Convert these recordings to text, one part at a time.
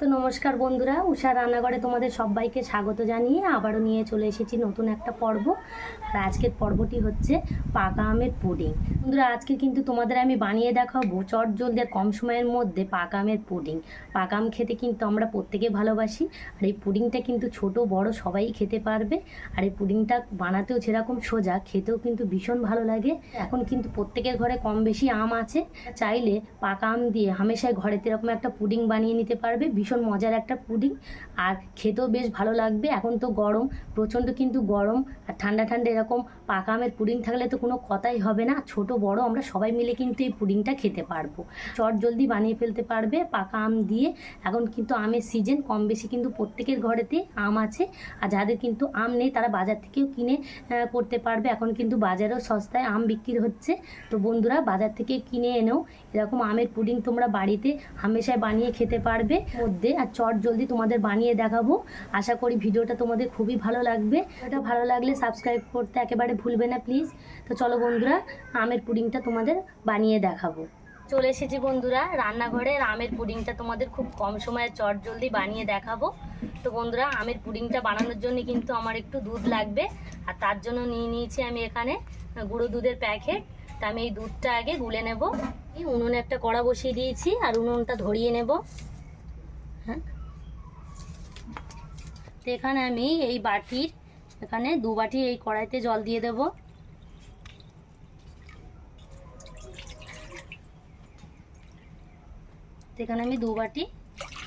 তো নমস্কার বন্ধুরা, উষা রান্নাঘরে তোমাদের সবাইকে স্বাগত জানিয়ে আবারও নিয়ে চলে এসেছি নতুন একটা পর্ব। আর আজকের পর্বটি হচ্ছে পাকা আমের পুডিং। বন্ধুরা, আজকে কিন্তু তোমাদের আমি বানিয়ে দেখাবো চট জলদি কম সময়ের মধ্যে পাকা আমের পুডিং। পাকা আম খেতে কিন্তু আমরা প্রত্যেকে ভালোবাসি, আর এই পুডিংটা কিন্তু ছোট, বড় সবাই খেতে পারবে। আর এই পুডিংটা বানাতেও যেরকম সোজা, খেতেও কিন্তু ভীষণ ভালো লাগে। এখন কিন্তু প্রত্যেকের ঘরে কম বেশি আম আছে। চাইলে পাকা আম দিয়ে হামেশাই ঘরেতে এরকম একটা পুডিং বানিয়ে নিতে পারবে, ভীষণ মজার একটা পুডিং। আর খেতেও বেশ ভালো লাগবে। এখন তো গরম, প্রচণ্ড কিন্তু গরম। আর ঠান্ডা ঠান্ডা এরকম পাকা আমের পুডিং থাকলে তো কোনো কথাই হবে না। ছোট, বড়, আমরা সবাই মিলে কিন্তু এই পুডিংটা খেতে পারব। চট জলদি বানিয়ে ফেলতে পারবে পাকা আম দিয়ে। এখন কিন্তু আমের সিজন কম বেশি কিন্তু প্রত্যেকের ঘরেতে আম আছে। আর যাদের কিন্তু আম নেই, তারা বাজার থেকেও কিনে করতে পারবে। এখন কিন্তু বাজারেও সস্তায় আম বিক্রি হচ্ছে। তো বন্ধুরা, বাজার থেকে কিনে এনেও এরকম আমের পুডিং তোমরা বাড়িতে হামেশায় বানিয়ে খেতে পারবে। মধ্যে, আর চট জলদি তোমাদের বানিয়ে দেখাবো। আশা করি ভিডিওটা তোমাদের খুবই ভালো লাগবে। এটা ভালো লাগলে সাবস্ক্রাইব করতে একেবারে ভুলবে না প্লিজ তো চলো বন্ধুরা, আমের পুডিংটা তোমাদের বানিয়ে দেখাবো। চলে এসেছি বন্ধুরা, রান্নাঘরে আমের পুডিংটা তোমাদের খুব কম সময়ে চট জলদি বানিয়ে দেখাবো। তো বন্ধুরা, আমের পুডিংটা বানানোর জন্য কিন্তু আমার একটু দুধ লাগবে, আর তার জন্য নিয়ে নিয়েছি আমি এখানে গুঁড়ো দুধের প্যাকেট। তা আমি এই দুধটা আগে গুলে নেব। এই উনুনে একটা কড়া বসিয়ে দিয়েছি, আর উনুনটা ধরিয়ে নেব। হ্যাঁ। তো এখানে আমি এই বাটির এখানে দু বাটি এই কড়াইতে জল দিয়ে দেব। এখানে আমি দু বাটি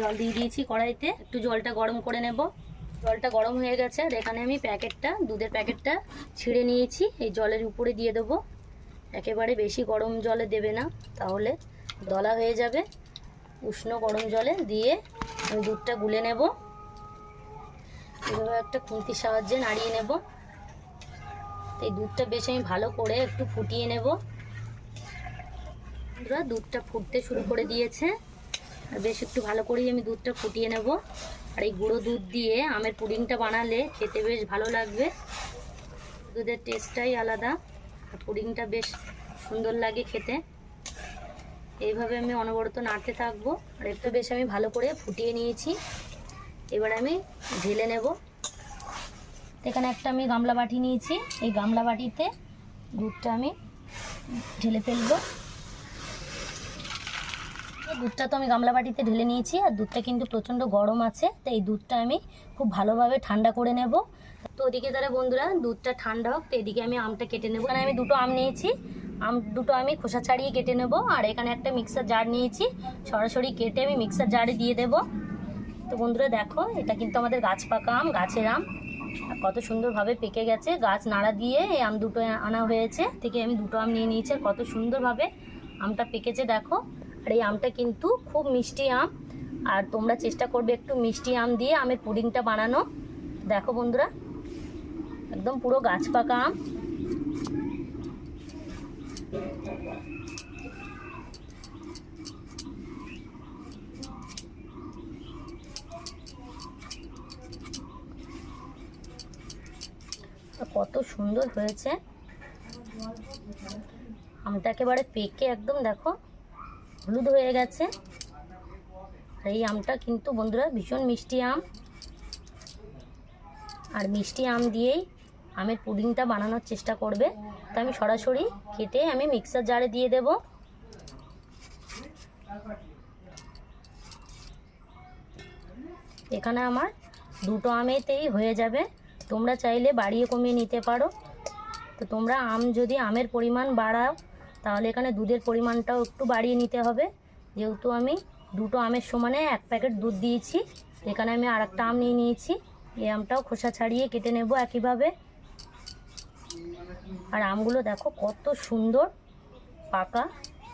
জল দিয়ে দিয়েছি কড়াইতে। একটু জলটা গরম করে নেব। জলটা গরম হয়ে গেছে আর এখানে আমি প্যাকেটটা, দুধের প্যাকেটটা ছিঁড়ে নিয়েছি। এই জলের উপরে দিয়ে দেবো। একেবারে বেশি গরম জলে দেবে না, তাহলে দলা হয়ে যাবে। উষ্ণ গরম জলে দিয়ে দুধটা গুলে নেব। এভাবে একটা খুন্তির সাহায্যে নাড়িয়ে নেব। এই দুধটা বেশ আমি ভালো করে একটু ফুটিয়ে নেব। দুধটা ফুটতে শুরু করে দিয়েছে। আর বেশ একটু ভালো করেই আমি দুধটা ফুটিয়ে নেব। আর এই গুঁড়ো দুধ দিয়ে আমের পুডিংটা বানালে খেতে বেশ ভালো লাগবে। দুধের টেস্টটাই আলাদা, আর পুডিংটা বেশ সুন্দর লাগে খেতে। এইভাবে আমি অনবরত নাড়তে থাকব। আর একটু বেশ আমি ভালো করে ফুটিয়ে নিয়েছি। এবার আমি ঢেলে নেব। এখানে একটা আমি গামলা বাটি নিয়েছি। এই গামলা বাটিতে দুধটা আমি ঢেলে ফেলব। দুধটা তো আমি গামলা বাটিতে ঢেলে নিয়েছি আর দুধটা কিন্তু প্রচণ্ড গরম আছে তো এই দুধটা আমি খুব ভালোভাবে ঠান্ডা করে নেব। তো ওদিকে তারা বন্ধুরা, দুধটা ঠান্ডা হোক, তো এদিকে আমি আমটা কেটে নেব। আমি দুটো আম নিয়েছি। আম দুটো আমি খোসা ছাড়িয়ে কেটে নেব। আর এখানে একটা মিক্সার জার নিয়েছি। সরাসরি কেটে আমি মিক্সার জারে দিয়ে দেব। তো বন্ধুরা দেখো, এটা কিন্তু আমাদের গাছ পাকা আম, গাছের আম। কত সুন্দরভাবে পেকে গেছে, গাছ নাড়া দিয়ে এই আম দুটো আনা হয়েছে। থেকে আমি দুটো আম নিয়ে নিয়েছি কত সুন্দরভাবে আমটা পেকেছে দেখো। আর এই আমটা কিন্তু খুব মিষ্টি আম। আর তোমরা চেষ্টা করবে একটু মিষ্টি আম দিয়ে আমের পুডিংটা বানানো। দেখো বন্ধুরা, একদম পুরো গাছ পাকা আম। কত সুন্দর হয়েছে। আমটা একেবারে পেকে একদম, দেখো, হলুদ হয়ে গেছে। আর এই আমটা কিন্তু বন্ধুরা ভীষণ মিষ্টি আম। আর মিষ্টি আম দিয়েই আমের পুডিংটা বানানোর চেষ্টা করবে। তো আমি সরাসরি কেটে আমি মিক্সার জারে দিয়ে দেব। এখানে আমার দুটো আমেতেই হয়ে যাবে। তোমরা চাইলে বাড়িয়ে কমিয়ে নিতে পারো। তো তোমরা আম যদি, আমের পরিমাণ বাড়াও, তাহলে এখানে দুধের পরিমাণটাও একটু বাড়িয়ে নিতে হবে। যেহেতু আমি দুটো আমের সমানে এক প্যাকেট দুধ দিয়েছি, এখানে আমি আর একটা আম নিয়ে নিয়েছি। এই আমটাও খোসা ছাড়িয়ে কেটে নেব একইভাবে। আর আমগুলো দেখো কত সুন্দর পাকা।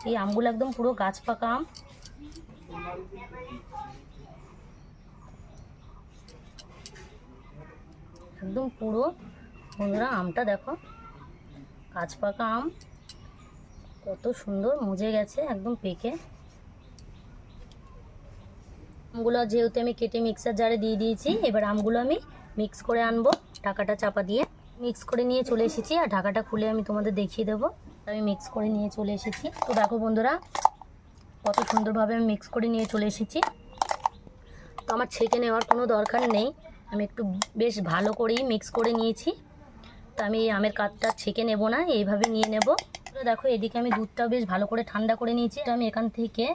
এই আমগুলো একদম পুরো গাছ পাকা আম। একদম পুরো বন্ধুরা আমটা দেখো। গাছ পাকা আম। কত সুন্দর মজে গেছে, একদম পেকে। আমগুলো যেহেতু আমি কেটে মিক্সার জারে দিয়ে দিয়েছি, এবার আমগুলো আমি মিক্স করে আনব, ঢাকাটা চাপা দিয়ে। মিক্স করে নিয়ে চলে এসেছি, আর ঢাকাটা খুলে আমি তোমাদের দেখিয়ে দেবো। আমি মিক্স করে নিয়ে চলে এসেছি। তো দেখো বন্ধুরা, কত সুন্দরভাবে আমি মিক্স করে নিয়ে চলে এসেছি। তো আমার ছেঁকে নেওয়ার কোনো দরকার নেই। আমি একটু বেশ ভালো করেই মিক্স করে নিয়েছি। তো আমি এই আমের কাঠটা ছেঁকে নেব না, এইভাবে নিয়ে নেব। দেখো, এদিকে আমি দুধটাও বেশ ভালো করে ঠান্ডা করে নিয়েছি। তো আমি এখান থেকে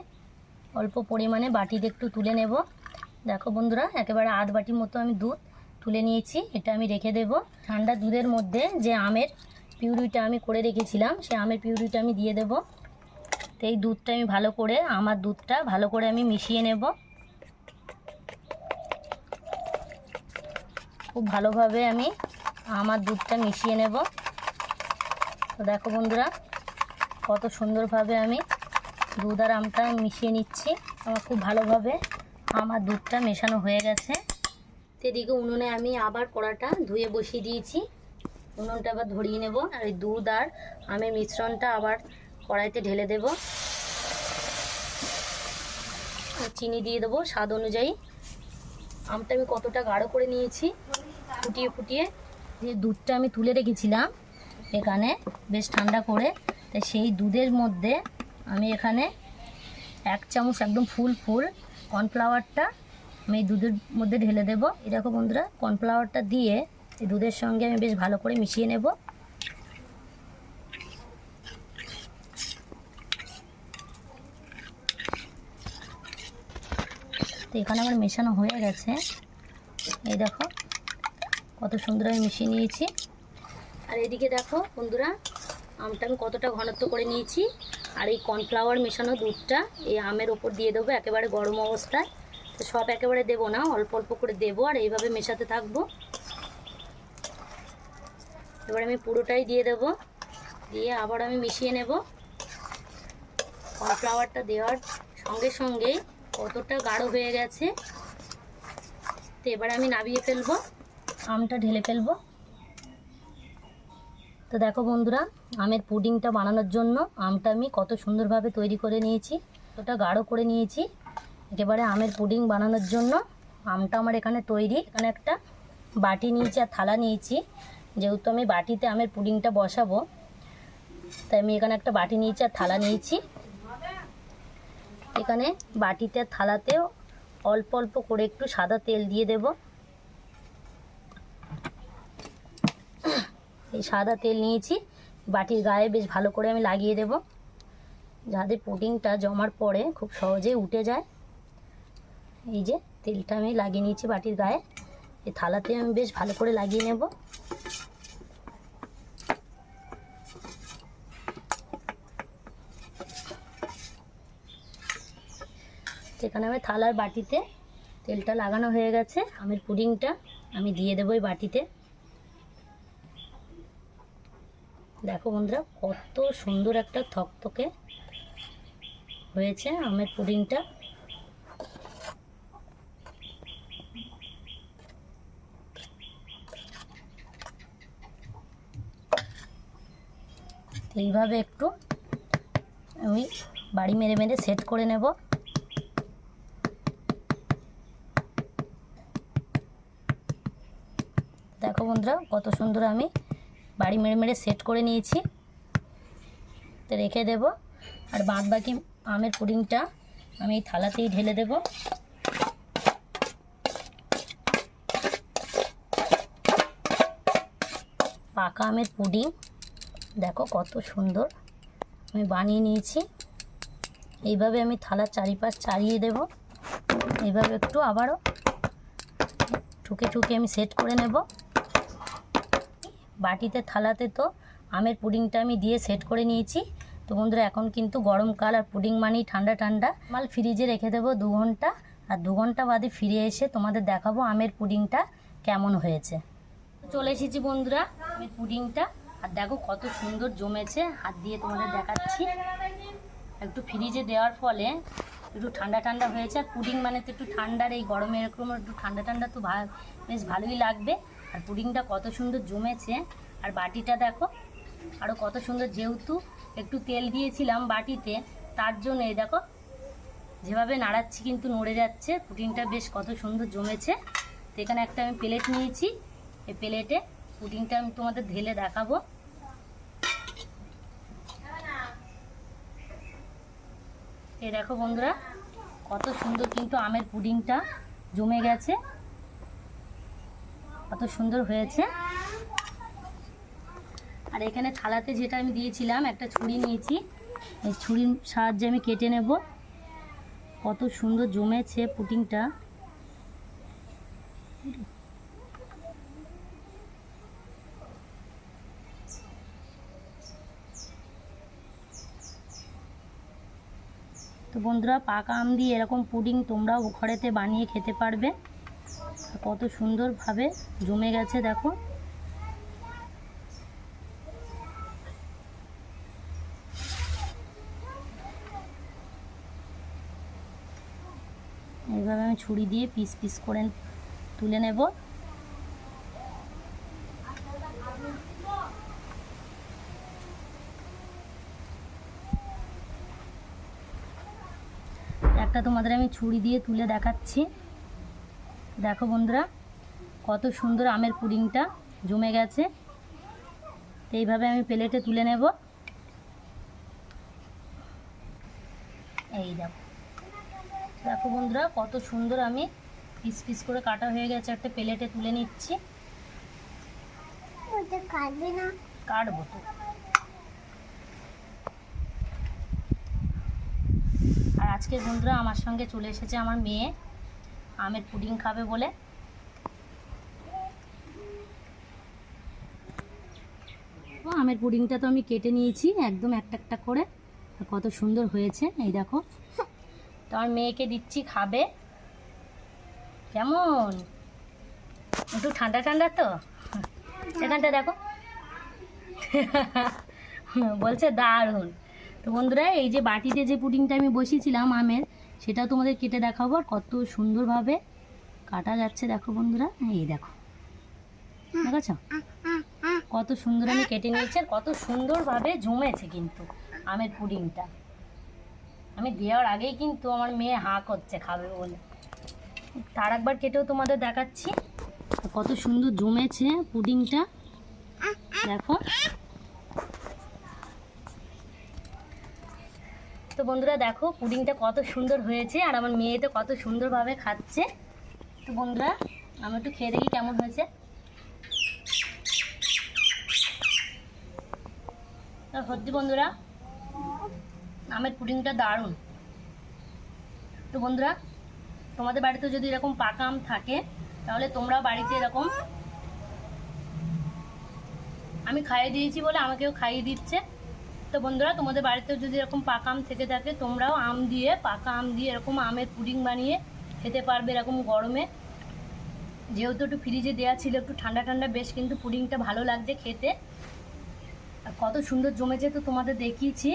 অল্প পরিমাণে বাটিতে একটু তুলে নেব। দেখো বন্ধুরা, একেবারে আধ বাটির মতো আমি দুধ তুলে নিয়েছি, এটা আমি রেখে দেব। ঠান্ডা দুধের মধ্যে যে আমের পিউরিটা আমি করে রেখেছিলাম সেই আমের পিউরিটা আমি দিয়ে দেব। তো এই দুধটা আমি ভালো করে, আমার দুধটা ভালো করে আমি মিশিয়ে নেব। খুব ভালোভাবে আমি আমার দুধটা মিশিয়ে নেব। তো দেখো বন্ধুরা, কত সুন্দরভাবে আমি দুধ আর আমটা মিশিয়ে নিচ্ছি। আমার খুব ভালোভাবে আমার দুধটা মেশানো হয়ে গেছে। তো এদিকে উনুনে আমি আবার কড়াটা ধুয়ে বসিয়ে দিয়েছি। উনুনটা আবার ধরিয়ে নেব আর এই দুধ আর আমের মিশ্রণটা আবার কড়াইতে ঢেলে দেব। চিনি দিয়ে দেবো স্বাদ অনুযায়ী। আমটা আমি কতটা গাঢ় করে নিয়েছি? ফুটিয়ে ফুটিয়ে যে দুধটা আমি তুলে রেখেছিলাম এখানে, বেশ ঠান্ডা করে, তাই সেই দুধের মধ্যে আমি এখানে এক চামচ একদম ফুল ফুল কর্নফ্লাওয়ারটা আমি এই দুধের মধ্যে ঢেলে দেবো। এরকম বন্ধুরা, কর্নফ্লাওয়ারটা দিয়ে এই দুধের সঙ্গে আমি বেশ ভালো করে মিশিয়ে নেব। তো এখানে আমার মেশানো হয়ে গেছে। এই দেখো, কত সুন্দর আমি মিশিয়ে নিয়েছি। আর এদিকে দেখো বন্ধুরা, আমটা আমি কতটা ঘনত্ব করে নিয়েছি। আর এই কর্নফ্লাওয়ার মেশানো দুধটা এই আমের ওপর দিয়ে দেবো, একেবারে গরম অবস্থায়। তো সব একেবারে দেবো না, অল্প অল্প করে দেবো আর এইভাবে মেশাতে থাকব। এবার আমি পুরোটাই দিয়ে দেবো, দিয়ে আবার আমি মিশিয়ে নেব। কর্নফ্লাওয়ারটা দেওয়ার সঙ্গে সঙ্গেই কতটা গাঢ় হয়ে গেছে? তো এবার আমি নাবিয়ে ফেলব, আমটা ঢেলে ফেলব। তো দেখো বন্ধুরা, আমের পুডিংটা বানানোর জন্য আমটা আমি কত সুন্দরভাবে তৈরি করে নিয়েছি ওটা গাঢ় করে নিয়েছি। একেবারে আমের পুডিং বানানোর জন্য আমটা আমার এখানে তৈরি। এখানে একটা বাটি নিয়েছি আর থালা নিয়েছি। যেহেতু আমি বাটিতে আমের পুডিংটা বসাবো, তাই আমি এখানে একটা বাটি নিয়েছি আর থালা নিয়েছি। এখানে বাটিতে, থালাতেও অল্প অল্প করে একটু সাদা তেল দিয়ে দেব। এই সাদা তেল নিয়েছি। বাটির গায়ে বেশ ভালো করে আমি লাগিয়ে দেব। যাতে পুডিংটা জমার পরে খুব সহজেই উঠে যায়। এই যে তেলটা আমি লাগিয়ে নিয়েছি বাটির গায়ে। এই থালাতে আমি বেশ ভালো করে লাগিয়ে নেব। এখানে আমি থালার বাটিতে তেলটা লাগানো হয়ে গেছে। আমের পুডিংটা আমি দিয়ে দেবো এই বাটিতে। দেখো বন্ধুরা, কত সুন্দর একটা থকথকে হয়েছে আমের পুডিংটা। এইভাবে একটু আমি বাড়ি মেরে মেরে সেট করে নেব। দেখো বন্ধুরা, কত সুন্দর আমি বাড়ি মেরে মেরে সেট করে নিয়েছি। তো রেখে দেব। আর বাদ বাকি আমের পুডিংটা আমি এই থালাতেই ঢেলে দেব। পাকা আমের পুডিং, দেখো কত সুন্দর আমি বানিয়ে নিয়েছি। এইভাবে আমি থালার চারিপাশ চারিয়ে দেব। এইভাবে একটু আবারও ঠুকে ঠুকে আমি সেট করে নেব। বাটিতে থালাতে তো আমের পুডিংটা আমি দিয়ে সেট করে নিয়েছি। তো বন্ধুরা, এখন কিন্তু গরমকাল আর পুডিং মানেই ঠান্ডা ঠান্ডা। মাল ফ্রিজে রেখে দেবো দু ঘণ্টা আর দু ঘণ্টা বাদে ফিরে এসে তোমাদের দেখাবো আমের পুডিংটা কেমন হয়েছে। চলে এসেছি বন্ধুরা আমের পুডিংটা। আর দেখো কত সুন্দর জমেছে, হাত দিয়ে তোমাদের দেখাচ্ছি। একটু ফ্রিজে দেওয়ার ফলে একটু ঠান্ডা ঠান্ডা হয়েছে। আর পুডিং মানে তো একটু ঠান্ডার এই গরমে এরকম একটু ঠান্ডা ঠান্ডা তো বেশ ভালোই লাগবে। আর পুডিংটা কত সুন্দর জমেছে। আর বাটিটা দেখো আরও কত সুন্দর যেহেতু একটু তেল দিয়েছিলাম বাটিতে, তার জন্য এই দেখো, যেভাবে নাড়াচ্ছি কিন্তু নড়ে যাচ্ছে। পুডিংটা বেশ কত সুন্দর জমেছে। তো এখানে একটা আমি প্লেট নিয়েছি। এই প্লেটে পুডিংটা আমি তোমাদের ঢেলে দেখাবো। এ দেখো বন্ধুরা, কত সুন্দর কিন্তু আমের পুডিংটা জমে গেছে। কত সুন্দর হয়েছে। আর এখানে থালাতে যেটা আমি দিয়েছিলাম, একটা ছুরি নিয়েছি। এই ছুরির সাহায্যে আমি কেটে নেব। কত সুন্দর জমেছে পুটিংটা। তো বন্ধুরা, পাকা আম দিয়ে এরকম পুডিং তোমরাও ঘরেতে বানিয়ে খেতে পারবে। কত সুন্দরভাবে জমে গেছে, দেখো। এইভাবে আমি ছুরি দিয়ে পিস পিস করে তুলে নেব। একটা তোমাদের আমি ছুরি দিয়ে তুলে দেখাচ্ছি। দেখো বন্ধুরা কত সুন্দর আমের পুডিংটা জমে গেছে। তো এইভাবে আমি প্লেটে তুলে নেব। এই দেখো। দেখো বন্ধুরা কত সুন্দর আমি পিস পিস করে কাটা হয়ে গেছে। একটা প্লেটে তুলে নিচ্ছি। না। কাটবো তো। আর আজকে বন্ধুরা আমার সঙ্গে চলে এসেছে আমার মেয়ে। আমের পুডিং খাবে বলে। ও, আমের পুডিংটা তো আমি কেটে নিয়েছি একদম একটা একটা করে। কত সুন্দর হয়েছে এই দেখো। তো আমার মেয়েকে দিচ্ছি খাবে। কেমন? একটু ঠান্ডা ঠান্ডা তো? এখানটা দেখো। বলছে দারুণ। তো বন্ধুরা এই যে বাটিতে যে পুডিংটা আমি বসিয়েছিলাম আমের সেটাও তোমাদের কেটে দেখাবো আর কত সুন্দরভাবে কাটা যাচ্ছে দেখো বন্ধুরা। এই দেখো। দেখেছ কত সুন্দর আমি কেটে নিয়েছি কত সুন্দরভাবে জমেছে কিন্তু আমের পুডিংটা। আমি দেওয়ার আগেই কিন্তু আমার মেয়ে হাঁ করছে, খাবে বলে। তার একবার কেটেও তোমাদের দেখাচ্ছি। কত সুন্দর জমেছে পুডিংটা। দেখো। তো বন্ধুরা দেখো, পুডিংটা কত সুন্দর হয়েছে আর আমার মেয়ে তো কত সুন্দরভাবে খাচ্ছে। তো বন্ধুরা আমি একটু খেয়ে দেখি কেমন হয়েছে। সত্যি বন্ধুরা, আমের পুডিংটা দারুণ। তো বন্ধুরা, তোমাদের বাড়িতে যদি এরকম পাকা আম থাকে, তাহলে তোমরা বাড়িতে এরকম আমি খাইয়ে দিয়েছি বলে আমাকেও খাইয়ে দিচ্ছে। তো বন্ধুরা, তোমাদের বাড়িতেও যদি এরকম পাকা আম থেকে থাকে, তোমরাও আম দিয়ে, পাকা আম দিয়ে এরকম আমের পুডিং বানিয়ে খেতে পারবে এরকম গরমে। যেহেতু একটু ফ্রিজে দেওয়া ছিল, একটু ঠান্ডা ঠান্ডা, বেশ কিন্তু পুডিংটা ভালো লাগছে খেতে। কত সুন্দর জমেছে তো তোমাদের দেখিয়েছি।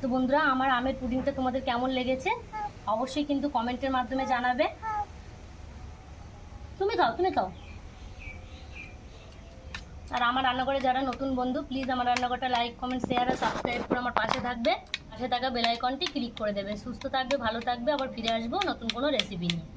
তো বন্ধুরা, আমার আমের পুডিংটা তোমাদের কেমন লেগেছে? অবশ্যই কিন্তু কমেন্টের মাধ্যমে জানাবে। তুমি খাও তুমি খাও। আর আমার রান্নাঘরে যারা নতুন বন্ধু প্লিজ আমার রান্নাঘরটা লাইক কমেন্ট শেয়ার আর সাবস্ক্রাইব করে আমার পাশে থাকবে। পাশে থাকা বেলাইকনটি ক্লিক করে দেবে। সুস্থ থাকবে, ভালো থাকবে, আবার ফিরে আসব নতুন কোনো রেসিপি নিয়ে।